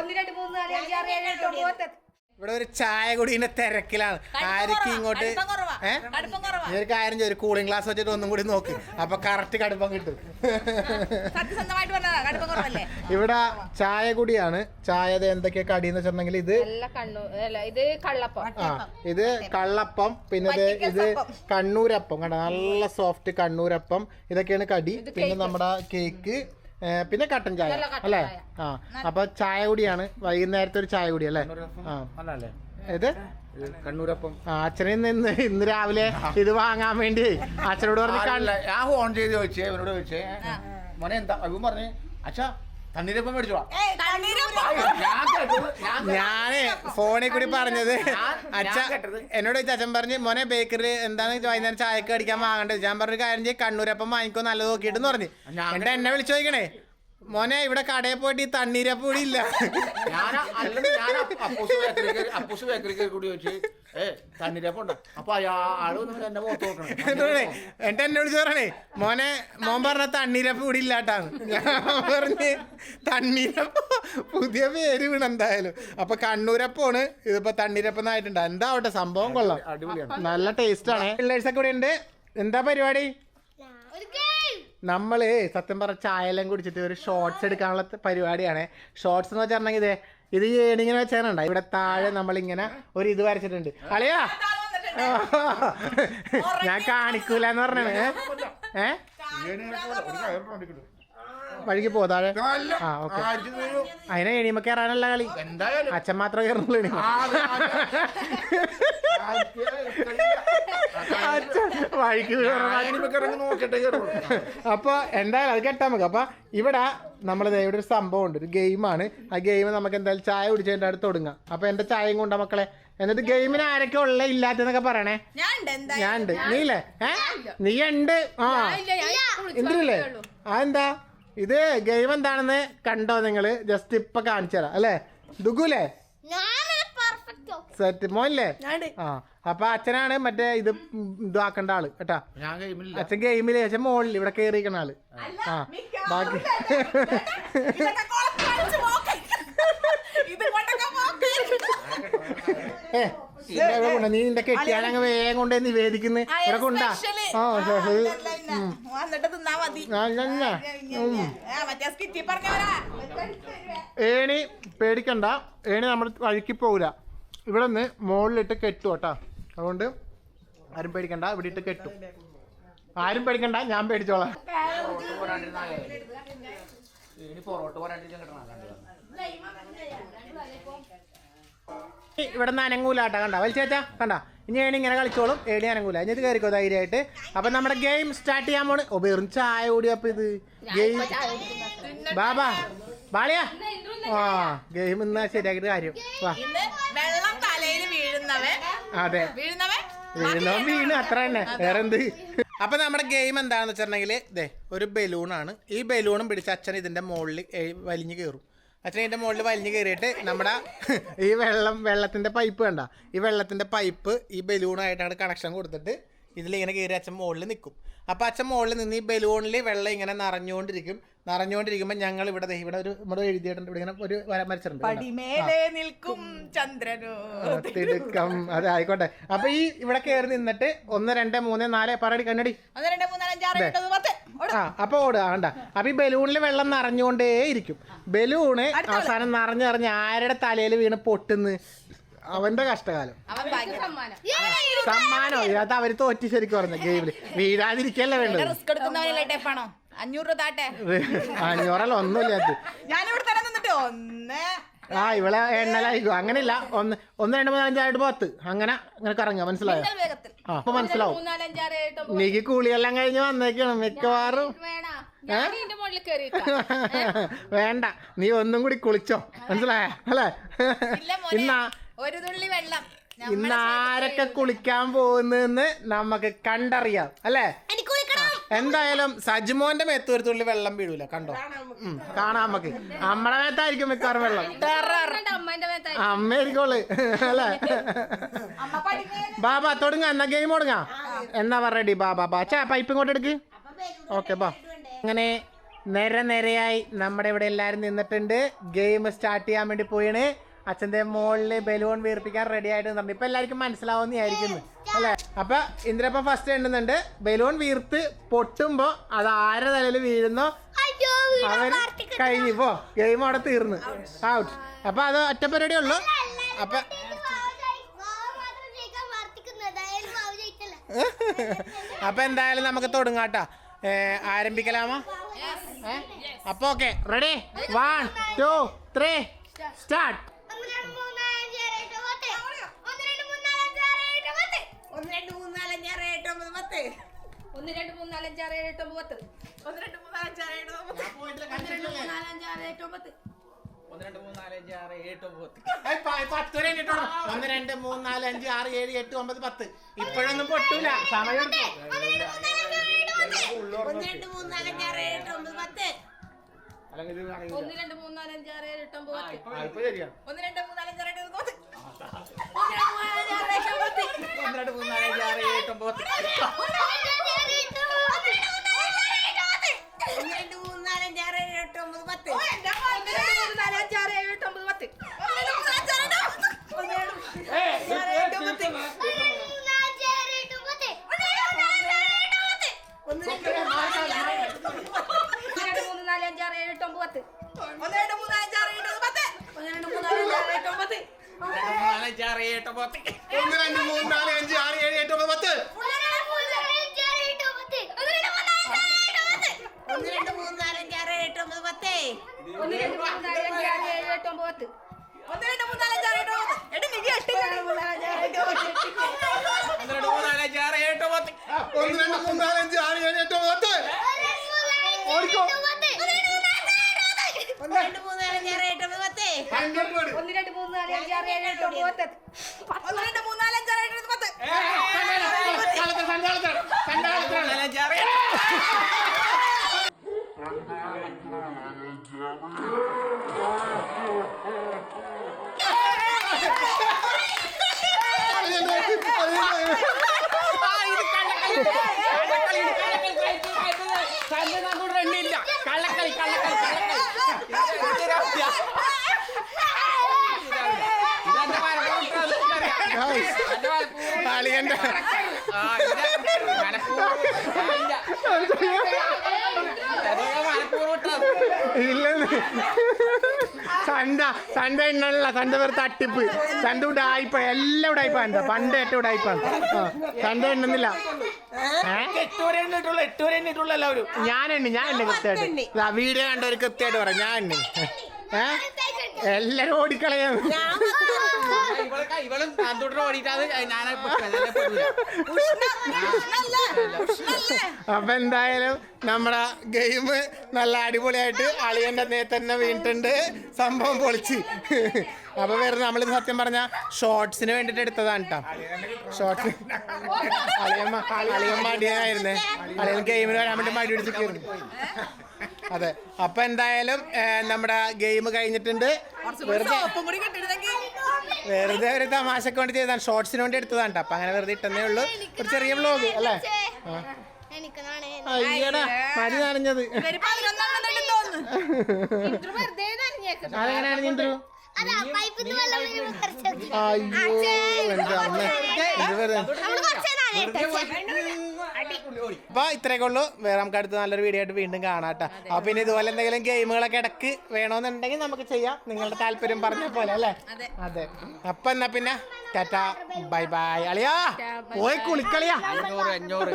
ഒന്ന് രണ്ട് മൂന്ന് നാല് അഞ്ച് ആറ് ഏഴ് എട്ട് ഒമ്പത് പത്ത്. ഇവിടെ ഒരു ചായ കുടീന്റെ തിരക്കിലാണ്. ആർക്കും ഇങ്ങോട്ട് കടുപ്പം കുറവാ ഏ? കടുപ്പം കുറവാ. ഒരു കാര്യം ചെയ്യും ഒരു കൂളിംഗ് ഗ്ലാസ് വെച്ചിട്ട് ഒന്നും കൂടി നോക്ക്. അപ്പൊ കറക്റ്റ് കടുപ്പം കിട്ടും. ഇവിടെ ചായ കുടിയാണ്. ചായ എന്തൊക്കെ കടി കടിയെന്ന് വെച്ചിട്ടുണ്ടെങ്കിൽ ഇത് നല്ല കണ്ണു ഇത് കള്ളപ്പം. ആ ഇത് കള്ളപ്പം പിന്നെ ഇത് ഇത് കണ്ണൂരപ്പം കണ്ട? നല്ല സോഫ്റ്റ് കണ്ണൂരപ്പം. ഇതൊക്കെയാണ് കടി. പിന്നെ നമ്മുടെ കേക്ക് പിന്നെ കട്ടൻ ചായ അല്ലേ. ആ അപ്പൊ ചായ കൂടിയാണ്. വൈകുന്നേരത്തെ ഒരു ചായ കൂടി അല്ലേ? ആ. ഇത് കണ്ണൂരപ്പം. ആ അച്ഛനെ ഇന്ന് ഇന്ന് രാവിലെ ഇത് വാങ്ങാൻ വേണ്ടി അച്ഛനോട് പറഞ്ഞു ഞാൻ ഫോൺ ചെയ്ത് ചോദിച്ചേ ഇവനോട് ചോദിച്ചേ. മോനെ എന്താ അവൻ പറഞ്ഞേ അച്ഛാ തണ്ണീരപ്പം മേടിച്ചു? വാ. ആയി, ഞാൻ ഞാൻ ഞാൻ ഫോണിൽ കൂടി പറഞ്ഞത് അച്ഛ എന്നോട് ചച്ചൻ അച്ഛൻ പറഞ്ഞ് മോനെ ബേക്കറി എന്താണ് വൈകുന്നേരം ചായക്ക് അടിക്കാൻ വാങ്ങേണ്ടത് ഞാൻ പറഞ്ഞു കാര്യം ചെയ്യും കണ്ണൂരപ്പം വാങ്ങിക്കോ നല്ലത് നോക്കിയിട്ട് പറഞ്ഞു. ഞാൻ എന്നിട്ട് എന്നെ വിളിച്ചു ചോദിക്കണേ മോനെ ഇവിടെ കടയിൽ പോയിട്ട് ഈ തണ്ണീരപ്പം കൂടി ഇല്ല. ഞാൻ അല്ലെങ്കിൽ ഞാൻ അപ്പൂസ് അപ്പൂസ് കൂടി ചോദിച്ചു. ഏ ഉണ്ടോ? അപ്പൊ അയാൾ വന്നിട്ട് എന്നെ മുഖത്ത് നോക്കണം. എന്നിട്ട് എന്നിട്ട് എന്നെ വിളിച്ചു പറയണേ മോനെ മോൻ പറഞ്ഞ തണ്ണീരപ്പൂടി കൂടി ഇല്ലാട്ടാന്ന്. ഞാൻ പറഞ്ഞ് തണ്ണീരപ്പ പുതിയ പേര് വീണ് എന്തായാലും. അപ്പൊ കണ്ണൂരപ്പാണ് ഇതിപ്പോ തണ്ണീരപ്പന്നായിട്ടുണ്ട് എന്താവട്ടെ എന്താ സംഭവം കൊള്ളാം. നല്ല ടേസ്റ്റ് ആണ്. പിള്ളേഴ്സൊക്കെ ഇവിടെ ഉണ്ട്. എന്താ പരിപാടി? നമ്മൾ സത്യം പറഞ്ഞ ചായലം കുടിച്ചിട്ട് ഒരു ഷോർട്സ് എടുക്കാനുള്ള പരിപാടിയാണ് ഷോർട്സ് എന്ന് വെച്ചിട്ടുണ്ടെങ്കിൽ ഇതേ ഇത് ഏണിങ്ങനെ വെച്ചാലുണ്ട് ഇവിടെ താഴെ നമ്മളിങ്ങനെ ഒരു ഇത് വരച്ചിട്ടുണ്ട് അളിയാ ഞാൻ കാണിക്കൂലെന്ന് പറഞ്ഞാണ് ഏ വഴിക്ക് പോ താഴെ. ആ ഓക്കെ. അതിനെ എണീമ കയറാനല്ല കളി. അച്ഛൻ മാത്രമേ കയറുന്നുള്ളൂ എണീമ അച്ഛൻ വഴിക്ക് കയറാൻ നോക്കിട്ടെ കയറുള്ളൂ അപ്പൊ എന്തായാലും അത് കേട്ടാ നമുക്ക് അപ്പൊ ഇവിടെ നമ്മൾ ഇവിടെ ഒരു സംഭവം ഉണ്ട്. ഒരു ഗെയിമാണ്. ആ ഗെയിം നമുക്ക് എന്തായാലും ചായ കുടിച്ചതിന്റെ അടുത്ത് തുടങ്ങാം അപ്പൊ എന്റെ ചായയും കൊണ്ടാ മക്കളെ. എന്നിട്ട് ഗെയിമിന് ആരൊക്കെ ഉള്ള ഇല്ലാത്തെന്നൊക്കെ പറയണേ. ഞാൻ ഉണ്ട് എന്താ ഞാൻ ഉണ്ട് നീ ഇല്ലേ നീ ഉണ്ട് ആ. ഇല്ല ഞാൻ കുളിച്ച് എന്തിനല്ലേ അതെന്താ? ആ എന്താ ഇത് ഗെയിം എന്താണെന്ന് കണ്ടോ നിങ്ങൾ ജസ്റ്റ് ഇപ്പൊ കാണിച്ചു തരാം അല്ലേ? ദുഗുലേ? സെറ്റ് മോനല്ലേ? ആ അപ്പൊ അച്ഛനാണ് മറ്റേ ഇത് ഇതാക്കേണ്ട ആൾ കേട്ടാ? ഞാൻ ഗെയിമില്ല അച്ഛൻ ഗെയിമിൽ അച്ഛൻ മോളിൽ ഇവിടെ കേറിയിരിക്കണ ആൾ. ആ ബാക്കി. ഏ നീ നിന്റെ കെട്ടിയാനങ്ങ് വേഗം കൊണ്ടേ നിവേദിക്കുന്നു. ഇവിടെ കൊണ്ടാ. ആ ഏണി പേടിക്കണ്ട. ഏണി നമ്മൾ വഴുക്കി പോവില്ല ഇവിടെ നിന്ന് മുകളിലിട്ട് കെട്ടു കേട്ടാ. അതുകൊണ്ട് ആരും പേടിക്കണ്ട. ഇവിടെ ഇട്ട് കെട്ടു. ആരും പേടിക്കണ്ട. ഞാൻ പേടിച്ചോളാം. പൊറോട്ട കിട്ടണം. ഇവിടെ നിന്ന് അനങ്ങൂലാട്ടാ കണ്ട? വലിച്ചേച്ചാ കണ്ട? ഇനി ഏണി ഇങ്ങനെ കളിച്ചോളും ഏണി അനങ്ങൂല. ഇനി ഇത് കയറിക്കോ ധൈര്യമായിട്ട്. അപ്പൊ നമ്മുടെ ഗെയിം സ്റ്റാർട്ട് ചെയ്യാൻ പോണ്. ഓ വെറും ചായ കൂടി അപ്പൊ ഇത് ഗെയിം ബാബാ ബാളിയാ ആ ഗെയിം ഇന്നാ ശരിയാക്കിട്ട് കാര്യം. വാ. ഇന്ന് വെള്ളം തലയിൽ വീഴുന്നവൻ അതെ. വീഴുന്നവൻ വീണോ വീണ് അത്ര തന്നെ. വേറെ എന്ത് അപ്പൊ നമ്മുടെ ഗെയിം എന്താണെന്ന് വെച്ചിട്ടുണ്ടെങ്കിൽ ഇതേ ഒരു ബലൂണാണ്. ഈ ബലൂണും പിടിച്ച് അച്ഛൻ ഇതിന്റെ മുകളിൽ വലിഞ്ഞു കയറും അച്ഛൻ എന്റെ മുകളിൽ വലിഞ്ഞു കയറിയിട്ട് നമ്മുടെ ഈ വെള്ളം വെള്ളത്തിന്റെ പൈപ്പ് വേണ്ട ഈ വെള്ളത്തിന്റെ പൈപ്പ് ഈ ബലൂണായിട്ടാണ് കണക്ഷൻ കൊടുത്തിട്ട് ഇതിലിങ്ങനെ കയറി അച്ഛൻ മുകളിൽ നിൽക്കും അപ്പോൾ അച്ഛൻ മുകളിൽ നിന്ന് ഈ ബലൂണിൽ വെള്ളം ഇങ്ങനെ നിറഞ്ഞുകൊണ്ടിരിക്കും. നിറഞ്ഞുകൊണ്ടിരിക്കുമ്പോൾ ഞങ്ങൾ ഇവിടെ ദേ ഇവിടെ ഒരു നമ്മുടെ എഴുതിയിട്ടുണ്ട്. ഇവിടെ ഇങ്ങനെ ഒരു മരിച്ചിട്ടുണ്ട് നിൽക്കും ചന്ദ്രനോ തിടുക്കം. അതെ ആയിക്കോട്ടെ. അപ്പൊ ഈ ഇവിടെ കയറി നിന്നിട്ട് ഒന്ന് രണ്ട് മൂന്ന് നാല് പറയടി കണ്ണടി. ഒന്ന് രണ്ട് മൂന്ന് നാല് ഒമ്പത് ഓട്. ആ അപ്പൊ അപ്പൊ ഈ ബലൂണിൽ വെള്ളം നിറഞ്ഞുകൊണ്ടേ ഇരിക്കും. ബലൂണ് അവസാനം നിറഞ്ഞു നിറഞ്ഞ് ആരുടെ തലയിൽ വീണ് പൊട്ടുന്ന്? അവന്റെ കഷ്ടകാലം. അവൻ സമ്മാനം. സമ്മാനോ. അത് അവർ തോറ്റി ശരിക്കും പറഞ്ഞു. ഗെയിമിൽ. വീഴാതിരിക്കല്ലേ വേണ്ടത്? റിസ്ക് എടുക്കുന്നവനല്ലേ ടേപ്പാണോ അഞ്ഞൂറ് രൂപ താട്ടെ. അഞ്ഞൂറല്ല ഒന്നുമില്ല അത്. ഞാനിവിടെ തന്നെ നിന്നിട്ട് ഒന്ന് ആ ഇവളെ എണ്ണലായിരിക്കും. അങ്ങനെയില്ല. ഒന്ന് ഒന്ന് രണ്ട് മൂന്ന് അഞ്ചായിട്ട് പത്ത്. അങ്ങനെ അങ്ങനെ കറങ്ങുക. മനസ്സിലായോ? ആ അപ്പൊ മനസ്സിലാവും. എനിക്ക് കൂളിയെല്ലാം കഴിഞ്ഞ് വന്നേക്കാണ് മിക്കവാറും. വേണ്ട. നീ ഒന്നും കൂടി കുളിച്ചോ. മനസ്സിലായ? അല്ലേ? ഇന്നാ ഒരു തുള്ളി വെള്ളം. ഇന്ന് ആരൊക്കെ കുളിക്കാൻ പോകുന്നെന്ന് നമുക്ക് കണ്ടറിയാം. അല്ലേ? എന്തായാലും സജിമോന്റെ മേത്ത് ഒരു തുള്ളി വെള്ളം വീഴൂല കണ്ടോ? ഉം, കാണാം നമുക്ക്. അമ്മടെ മേത്തായിരിക്കും മിക്കവാറും വെള്ളം. അമ്മയായിരിക്കോൾ അല്ലേ? ബാബ തുടങ്ങ എന്നാ ഗെയിം തുടങ്ങാ എന്നാ പറയടി ബാബ ബാച്ചാ ചാ പൈപ്പ് ഇങ്ങോട്ട് എടുക്ക്. ഓക്കെ ബാ. അങ്ങനെ നിര നിരയായി നമ്മുടെ ഇവിടെ എല്ലാവരും നിന്നിട്ടുണ്ട്. ഗെയിം സ്റ്റാർട്ട് ചെയ്യാൻ വേണ്ടി പോയിണ് അച്ഛന്റെ മുകളിൽ ബലൂൺ വീർപ്പിക്കാൻ റെഡി ആയിട്ട് നിന്നിട്ടുണ്ട് ഇപ്പം എല്ലാവർക്കും മനസ്സിലാവുന്നതായിരിക്കുന്നു അല്ലേ? അപ്പം ഇന്ദ്രപ്പം ഫസ്റ്റ് എണ്ണുന്നുണ്ട്. ബലൂൺ വീർത്ത് പൊട്ടുമ്പോൾ അത് ആരെ തലയിൽ വീഴുന്നോ? അവർ കഴിഞ്ഞു പോ. ഗെയിം അവിടെ തീർന്നു. ഔട്ട് അപ്പം അത് ഒറ്റ പരിപാടി ഉള്ളു. അപ്പം അപ്പൊ എന്തായാലും നമുക്ക് തുടങ്ങാട്ടാ ആരംഭിക്കലാമോ? അപ്പൊ okay ready one two three start ഒന്ന് രണ്ട് മൂന്ന് നാല് അഞ്ച് ആറ് എട്ട് ഒമ്പത് പത്ത് ഒന്ന് രണ്ട് മൂന്ന് നാല് അഞ്ച് ആറ് ഏഴ് എട്ട് ഒമ്പത് പത്ത് ഒന്ന് രണ്ട് മൂന്ന് നാല് അഞ്ച് ആറ് എട്ട് ഒമ്പത് നാല് അഞ്ച് ആറ് എട്ട് ഒമ്പത് പത്ത് വരെ എണ്ണിട്ടുള്ളൂ. ഒന്ന് രണ്ട് മൂന്ന് നാല് അഞ്ച് ആറ് ഏഴ് എട്ട് ഒമ്പത് പത്ത് ഇപ്പോഴൊന്നും പൊട്ടൂല സമയം എടുക്കും. ഒന്ന് രണ്ട് മൂന്ന് നാല് അഞ്ച് ആറ് എട്ട് ഒമ്പത് ഒന്ന് രണ്ട് മൂന്ന് നാല് അഞ്ച് ആറ് ഏഴ് എട്ട് ഒമ്പത് പത്ത്. ഒന്ന് രണ്ട് മൂന്ന് നാല് അഞ്ച് ആറ് എട്ട് ഒമ്പത് പത്ത്. ഒന്ന് രണ്ട് മൂന്ന് നാല് അഞ്ച് ആറ് ഏഴ് എട്ട് ഒമ്പത് പത്ത്. ഒന്ന് രണ്ട് മൂന്ന് നാല് അഞ്ച് ആറ് ഏഴ് എട്ട് ഒമ്പത് പത്ത്. ഒന്ന് രണ്ട് മൂന്ന് നാല് അഞ്ച് ആറ് ഏഴ് എട്ട് ഒമ്പത് രണ്ട് മൂന്ന് നാല് അഞ്ച് ആറ് ഏഴ് എട്ട് ഒമ്പത് പത്ത്. ഒന്ന് രണ്ട് മൂന്ന് നാല് അഞ്ച് ആറ് എട്ട് ഒമ്പത് പത്ത്. ഒന്ന് രണ്ട് മൂന്ന് നാല് അഞ്ച് ആറ് ഏഴ് എട്ട് ഒമ്പത് പത്ത്. ഒന്ന് രണ്ട് മൂന്ന് നാല് അഞ്ച് ആറ് എട്ട് ഒമ്പത് എട്ട് നിധി എട്ട് ഒന്ന് രണ്ട് മൂന്ന് നാല് അഞ്ച് ആറ് എട്ട് ഒമ്പത് ഒന്ന് രണ്ട് മൂന്ന് നാല് അഞ്ച് ആറ് ഏഴ് എട്ട് ഒമ്പത് പത്ത്. ഓടിക്കോ. ഒന്ന് രണ്ട് മൂന്ന് നാല് അഞ്ച് ആറ് എട്ട് ഒമ്പത് പത്ത്. ഒന്ന് രണ്ട് മൂന്ന് നാല് അഞ്ച് ആറ് ഏഴ് എട്ട് ഒമ്പത് പത്ത്. ഒന്ന് രണ്ട് മൂന്ന് നാല് അഞ്ച് ആറ് എട്ട് ഒമ്പത് പത്ത് അളിയന്റെ ഇല്ലെന്ന്. സണ്ട സണ്ട എണ്ണല്ല സണ്ട വെറുതെ തട്ടിപ്പ്. സണ്ട ഉടായിപ്പ എല്ലാം ഉടായിപ്പ എന്താ പണ്ട് ഏറ്റവും ഉടായിപ്പാണ് ആ, സണ്ട എണ്ണുന്നില്ല ഞാനെണ്ണി ഞാൻ എണ്ണി ഞാൻ എണ്ണി കൃത്യമായിട്ട്. വീഡിയോ കണ്ടവര് കൃത്യമായിട്ട് പറയാം ഞാൻ എണ്ണി. ഏ? എല്ലാരും ഓടിക്കളയാം ഇവളും തന്തോട്ട് ഓടിയിട്ടാണ് ഞാൻ അപ്പൊ എന്തായാലും നമ്മുടെ ഗെയിം നല്ല അടിപൊളിയായിട്ട് അളിയന്റെ നേരെ തന്നെ വീണിട്ടുണ്ട്. സംഭവം പൊളിച്ച്. അപ്പൊ വേറെ നമ്മൾ സത്യം പറഞ്ഞ ഷോർട്സിന് വേണ്ടിട്ട് എടുത്തതാണ് കേട്ടോ ഷോർട്സ് അളിയമ്മ അളിയൻ അടിയായിരുന്നേ അളിയൻ ഗെയിമിന് വരാൻ വേണ്ടി മടി പിടിച്ചിരിക്കുന്നു അതെ. അപ്പൊ എന്തായാലും നമ്മുടെ ഗെയിം കഴിഞ്ഞിട്ടുണ്ട്. വെറുതെ വെറുതെ ഒരു തമാശക്ക് വേണ്ടി ചെയ്താണ് ഷോർട്സിന് വേണ്ടി എടുത്തതാണ്. ട്ടോ. അപ്പൊ അങ്ങനെ വെറുതെ ഇട്ടെന്നേ ഉള്ളൂ. ഒരു ചെറിയ ബ്ലോഗ് അല്ലേ? അയ്യടാ മരി നനഞ്ഞത്. അയ്യോ എന്താ അമ്മ. ഇത് വെറുതെ. അപ്പൊ ഇത്രയൊക്കെ ഉള്ളൂ വേറെ നമുക്ക് അടുത്ത നല്ലൊരു വീഡിയോ ആയിട്ട് വീണ്ടും കാണാട്ടോ. അപ്പൊ പിന്നെ ഇതുപോലെ എന്തെങ്കിലും ഗെയിമുകളൊക്കെ ഇടയ്ക്ക് വേണമെന്നുണ്ടെങ്കിൽ നമുക്ക് ചെയ്യാം. നിങ്ങളുടെ താല്പര്യം പറഞ്ഞ പോലെ അല്ലേ? അതെ. അപ്പൊ എന്നാ പിന്നെ ടാറ്റ. Bye bye. അളിയാ പോയി കുളിക്കളിയാ. അഞ്ഞൂറ് അഞ്ഞൂറ്.